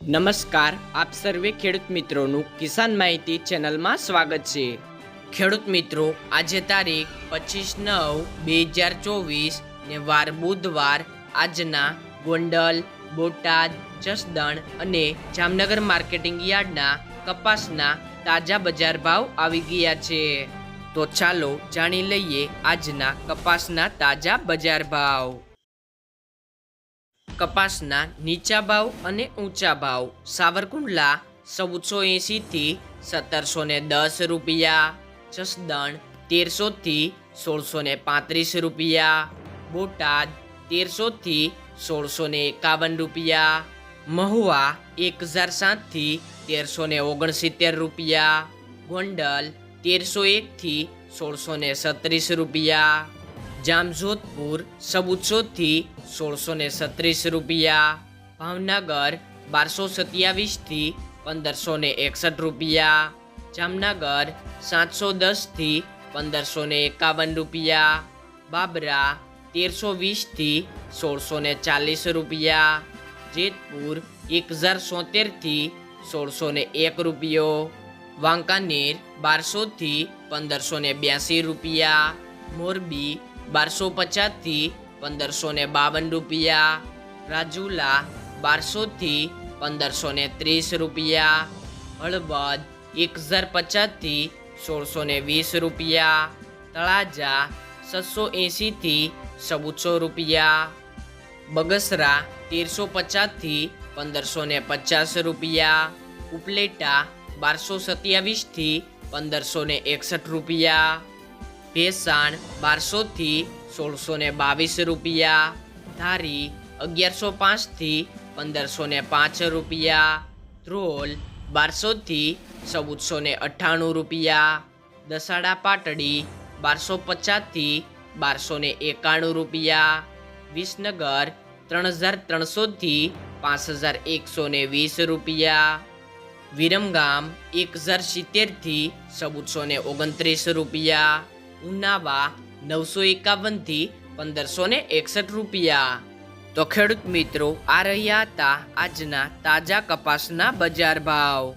નમસ્કાર, આપ સર્વે ખેડૂત મિત્રોનું કિસાન માહિતી ચેનલમાં સ્વાગત છે. ખેડૂત મિત્રો, આજે તારીખ પચીસ નવ બે હજાર ચોવીસ ને વાર બુધવાર આજના ગોંડલ, બોટાદ, જસદણ અને જામનગર માર્કેટિંગ યાર્ડના કપાસના તાજા બજાર ભાવ આવી ગયા છે. તો ચાલો જાણી લઈએ આજના કપાસના તાજા બજાર ભાવ. કપાસના નીચા ભાવ અને ઊંચા ભાવ. સાવરકુંડલા ચૌદસો એંશીથી સત્તરસો ને દસ રૂપિયા. જસદણ તેરસોથી સોળસો ને પાંત્રીસ રૂપિયા. બોટાદ તેરસોથી સોળસો ને એકાવન રૂપિયા. મહુવા એક હજાર સાતથી તેરસો ને ઓગણસિત્તેર રૂપિયા. ગોંડલ તેરસો એકથી સોળસો ને સત્રીસ રૂપિયા. જામજોધપુર ચૌદસોથી સોળસો ને સત્રીસ રૂપિયા, ભાવનગર બારસો સત્યાવીસથી પંદરસો ને એકસઠ રૂપિયા, જામનગર સાતસો દસથી પંદરસો ને એકાવન રૂપિયા, બાબરા તેરસો વીસથી સોળસો ને ચાલીસ રૂપિયા, જેતપુર એક હજાર સોતેરથી સોળસો ને એક રૂપિયો, વાંકાનેર બારસોથી પંદરસો ને બ્યાસી રૂપિયા, મોરબી બારસો પચાસથી પંદરસો ને બાવન રૂપિયા. રાજુલા બારસોથી પંદરસો ને ત્રીસ રૂપિયા. હળવદ એક હજાર પચાસથી સોળસો ને વીસ રૂપિયા. તળાજા છસો એંશીથી ચૌદસો રૂપિયા. બગસરા તેરસો પચાસથી પંદરસો ને પચાસ રૂપિયા. ઉપલેટા બારસો સત્યાવીસથી પંદરસો ને એકસઠ રૂપિયા. ભેસાણ બારસોથી સોળસો ને બાવીસ રૂપિયા, ધારી અગિયારસો પાંચથી પંદરસો ને પાંચ રૂપિયા, ધ્રોલ બારસોથી ચૌદસો ને અઠ્ઠાણું રૂપિયા, દસાડા પાટડી બારસો પચાસથી બારસો ને એકાણું રૂપિયા, વિસનગર ત્રણ હજાર ત્રણસોથી પાંચ હજાર એકસો ને વીસ રૂપિયા, વિરમગામ એક હજાર સિત્તેરથી ચૌદસો ને ઓગણત્રીસ રૂપિયા ઉનાવા નવસો એકાવનથી પંદરસો ને એકસઠ રૂપિયા. તો ખેડૂત મિત્રો, આ રહ્યા હતા આજના તાજા કપાસના બજાર ભાવ.